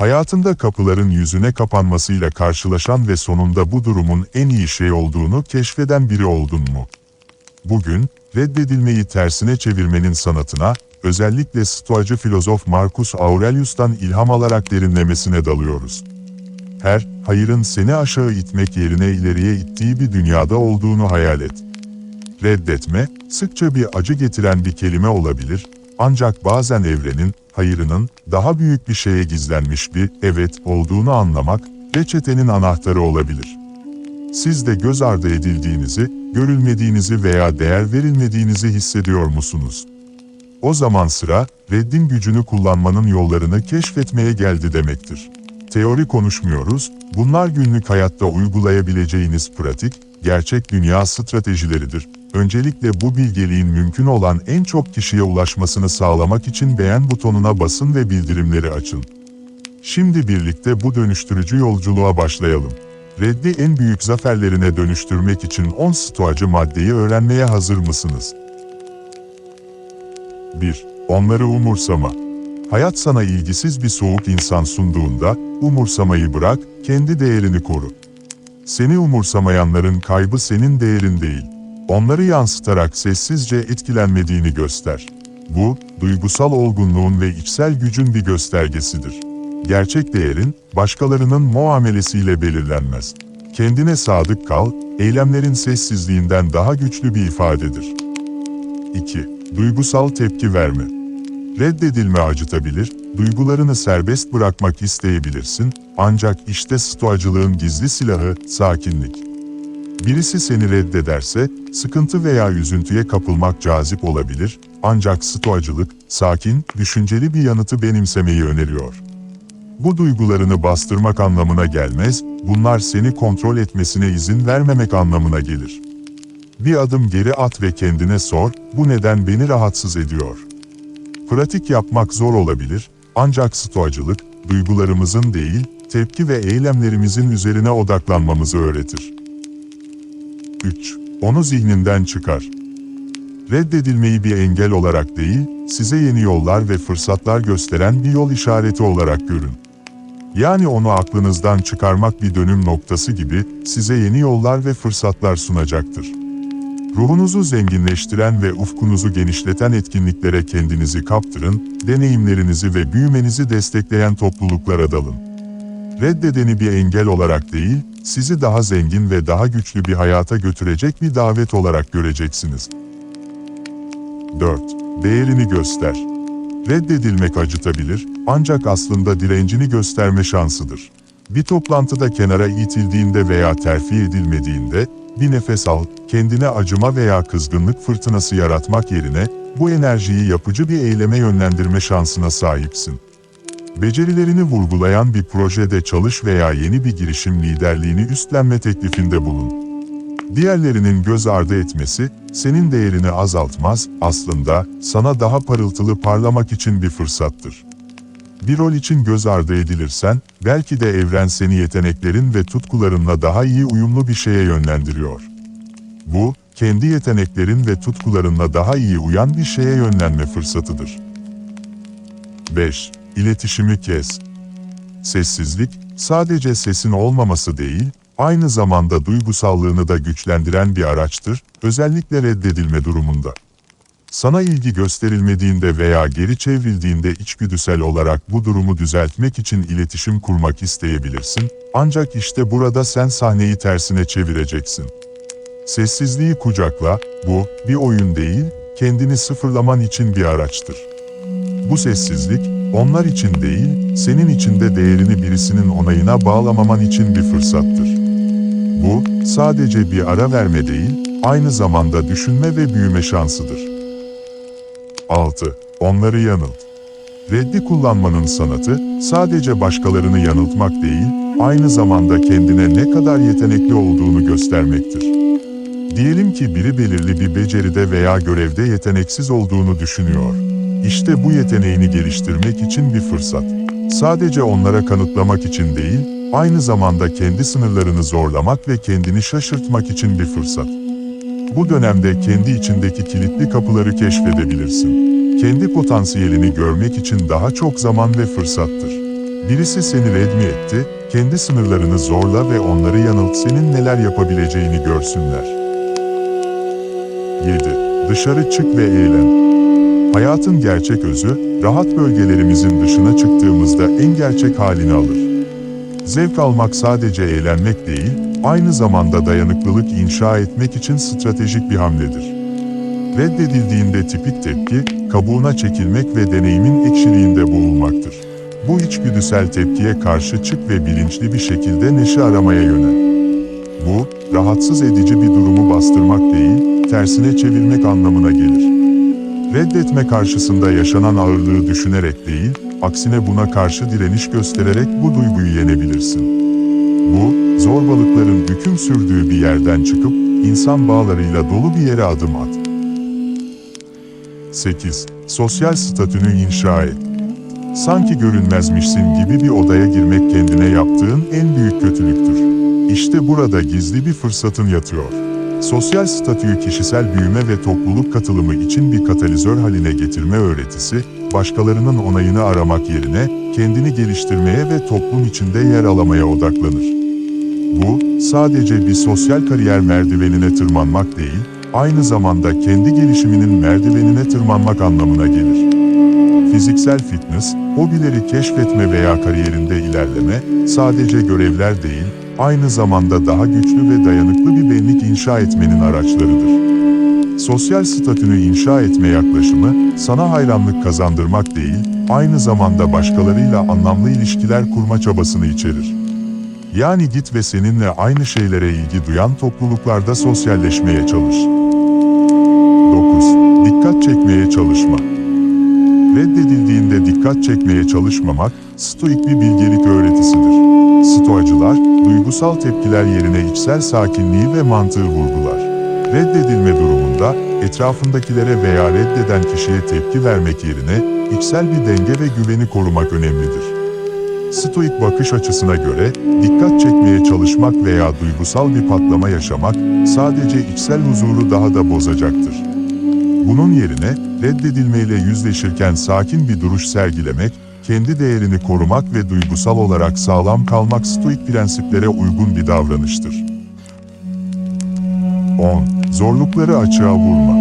Hayatında kapıların yüzüne kapanmasıyla karşılaşan ve sonunda bu durumun en iyi şey olduğunu keşfeden biri oldun mu? Bugün, reddedilmeyi tersine çevirmenin sanatına, özellikle stoacı filozof Marcus Aurelius'tan ilham alarak derinlemesine dalıyoruz. Her, hayırın seni aşağı itmek yerine ileriye ittiği bir dünyada olduğunu hayal et. Reddetme, sıkça bir acı getiren bir kelime olabilir, ancak bazen evrenin, hayırının, daha büyük bir şeye gizlenmiş bir evet olduğunu anlamak, reçetenin anahtarı olabilir. Siz de göz ardı edildiğinizi, görülmediğinizi veya değer verilmediğinizi hissediyor musunuz? O zaman sıra, reddin gücünü kullanmanın yollarını keşfetmeye geldi demektir. Teori konuşmuyoruz, bunlar günlük hayatta uygulayabileceğiniz pratik, gerçek dünya stratejileridir. Öncelikle bu bilgeliğin mümkün olan en çok kişiye ulaşmasını sağlamak için beğen butonuna basın ve bildirimleri açın. Şimdi birlikte bu dönüştürücü yolculuğa başlayalım. Reddi en büyük zaferlerine dönüştürmek için 10 stoacı maddeyi öğrenmeye hazır mısınız? 1. Onları umursama. Hayat sana ilgisiz bir soğuk insan sunduğunda, umursamayı bırak, kendi değerini koru. Seni umursamayanların kaybı senin değerin değil. Onları yansıtarak sessizce etkilenmediğini göster. Bu, duygusal olgunluğun ve içsel gücün bir göstergesidir. Gerçek değerin, başkalarının muamelesiyle belirlenmez. Kendine sadık kal, eylemlerin sessizliğinden daha güçlü bir ifadedir. 2. Duygusal tepki verme. Reddedilme acıtabilir, duygularını serbest bırakmak isteyebilirsin, ancak işte stoacılığın gizli silahı, sakinlik. Birisi seni reddederse, sıkıntı veya üzüntüye kapılmak cazip olabilir, ancak stoacılık, sakin, düşünceli bir yanıtı benimsemeyi öneriyor. Bu duygularını bastırmak anlamına gelmez, bunlar seni kontrol etmesine izin vermemek anlamına gelir. Bir adım geri at ve kendine sor, bu neden beni rahatsız ediyor? Pratik yapmak zor olabilir, ancak stoacılık, duygularımızın değil, tepki ve eylemlerimizin üzerine odaklanmamızı öğretir. 3. Onu zihninden çıkar. Reddedilmeyi bir engel olarak değil, size yeni yollar ve fırsatlar gösteren bir yol işareti olarak görün. Yani onu aklınızdan çıkarmak bir dönüm noktası gibi size yeni yollar ve fırsatlar sunacaktır. Ruhunuzu zenginleştiren ve ufkunuzu genişleten etkinliklere kendinizi kaptırın, deneyimlerinizi ve büyümenizi destekleyen topluluklara dalın. Reddedeni bir engel olarak değil, sizi daha zengin ve daha güçlü bir hayata götürecek bir davet olarak göreceksiniz. 4. Değerini göster. Reddedilmek acıtabilir, ancak aslında direncini gösterme şansıdır. Bir toplantıda kenara itildiğinde veya terfi edilmediğinde, bir nefes al, kendine acıma veya kızgınlık fırtınası yaratmak yerine, bu enerjiyi yapıcı bir eyleme yönlendirme şansına sahipsin. Becerilerini vurgulayan bir projede çalış veya yeni bir girişim liderliğini üstlenme teklifinde bulun. Diğerlerinin göz ardı etmesi, senin değerini azaltmaz, aslında sana daha parıltılı parlamak için bir fırsattır. Bir rol için göz ardı edilirsen, belki de evren seni yeteneklerin ve tutkularınla daha iyi uyumlu bir şeye yönlendiriyor. Bu, kendi yeteneklerin ve tutkularınla daha iyi uyan bir şeye yönlenme fırsatıdır. 5. İletişimi kes. Sessizlik, sadece sesin olmaması değil, aynı zamanda duygusallığını da güçlendiren bir araçtır, özellikle reddedilme durumunda. Sana ilgi gösterilmediğinde veya geri çevrildiğinde içgüdüsel olarak bu durumu düzeltmek için iletişim kurmak isteyebilirsin, ancak işte burada sen sahneyi tersine çevireceksin. Sessizliği kucakla, bu, bir oyun değil, kendini sıfırlaman için bir araçtır. Bu sessizlik, onlar için değil, senin içinde değerini birisinin onayına bağlamaman için bir fırsattır. Bu, sadece bir ara verme değil, aynı zamanda düşünme ve büyüme şansıdır. 6. Onları yanılt. Reddi kullanmanın sanatı, sadece başkalarını yanıltmak değil, aynı zamanda kendine ne kadar yetenekli olduğunu göstermektir. Diyelim ki biri belirli bir beceride veya görevde yeteneksiz olduğunu düşünüyor. İşte bu yeteneğini geliştirmek için bir fırsat. Sadece onlara kanıtlamak için değil, aynı zamanda kendi sınırlarını zorlamak ve kendini şaşırtmak için bir fırsat. Bu dönemde kendi içindeki kilitli kapıları keşfedebilirsin. Kendi potansiyelini görmek için daha çok zaman ve fırsattır. Birisi seni red mi etti, kendi sınırlarını zorla ve onları yanılt senin neler yapabileceğini görsünler. 7. Dışarı çık ve eğlen. Hayatın gerçek özü, rahat bölgelerimizin dışına çıktığımızda en gerçek halini alır. Zevk almak sadece eğlenmek değil, aynı zamanda dayanıklılık inşa etmek için stratejik bir hamledir. Reddedildiğinde tipik tepki, kabuğuna çekilmek ve deneyimin ekşiliğinde boğulmaktır. Bu içgüdüsel tepkiye karşı çık ve bilinçli bir şekilde neşe aramaya yönel. Bu, rahatsız edici bir durumu bastırmak değil, tersine çevirmek anlamına gelir. Reddetme karşısında yaşanan ağırlığı düşünerek değil, aksine buna karşı direniş göstererek bu duyguyu yenebilirsin. Bu, zorbalıkların hüküm sürdüğü bir yerden çıkıp, insan bağlarıyla dolu bir yere adım at. 8. Sosyal statünü inşa et. Sanki görünmezmişsin gibi bir odaya girmek kendine yaptığın en büyük kötülüktür. İşte burada gizli bir fırsatın yatıyor. Sosyal statüyü kişisel büyüme ve topluluk katılımı için bir katalizör haline getirme öğretisi, başkalarının onayını aramak yerine kendini geliştirmeye ve toplum içinde yer alamaya odaklanır. Bu, sadece bir sosyal kariyer merdivenine tırmanmak değil, aynı zamanda kendi gelişiminin merdivenine tırmanmak anlamına gelir. Fiziksel fitness, hobileri keşfetme veya kariyerinde ilerleme, sadece görevler değil, aynı zamanda daha güçlü ve dayanıklı bir benlik inşa etmenin araçlarıdır. Sosyal statünü inşa etme yaklaşımı, sana hayranlık kazandırmak değil, aynı zamanda başkalarıyla anlamlı ilişkiler kurma çabasını içerir. Yani git ve seninle aynı şeylere ilgi duyan topluluklarda sosyalleşmeye çalış. 9. Dikkat çekmeye çalışma. Reddedildiğinde dikkat çekmeye çalışmamak, stoik bir bilgelik öğretisidir. Stoacılar, duygusal tepkiler yerine içsel sakinliği ve mantığı vurgular. Reddedilme durumunda, etrafındakilere veya reddeden kişiye tepki vermek yerine, içsel bir denge ve güveni korumak önemlidir. Stoik bakış açısına göre, dikkat çekmeye çalışmak veya duygusal bir patlama yaşamak, sadece içsel huzuru daha da bozacaktır. Bunun yerine, reddedilmeyle yüzleşirken sakin bir duruş sergilemek, kendi değerini korumak ve duygusal olarak sağlam kalmak stoik prensiplere uygun bir davranıştır. 10. Zorlukları açığa vurma.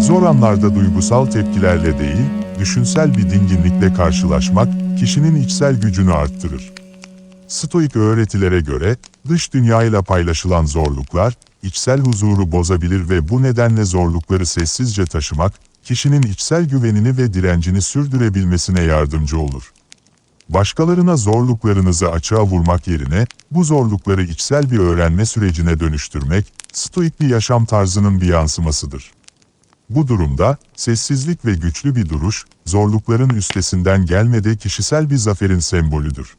Zor anlarda duygusal tepkilerle değil, düşünsel bir dinginlikle karşılaşmak, kişinin içsel gücünü arttırır. Stoik öğretilere göre, dış dünyayla paylaşılan zorluklar, içsel huzuru bozabilir ve bu nedenle zorlukları sessizce taşımak, kişinin içsel güvenini ve direncini sürdürebilmesine yardımcı olur. Başkalarına zorluklarınızı açığa vurmak yerine, bu zorlukları içsel bir öğrenme sürecine dönüştürmek, stoik bir yaşam tarzının bir yansımasıdır. Bu durumda, sessizlik ve güçlü bir duruş, zorlukların üstesinden gelmede kişisel bir zaferin sembolüdür.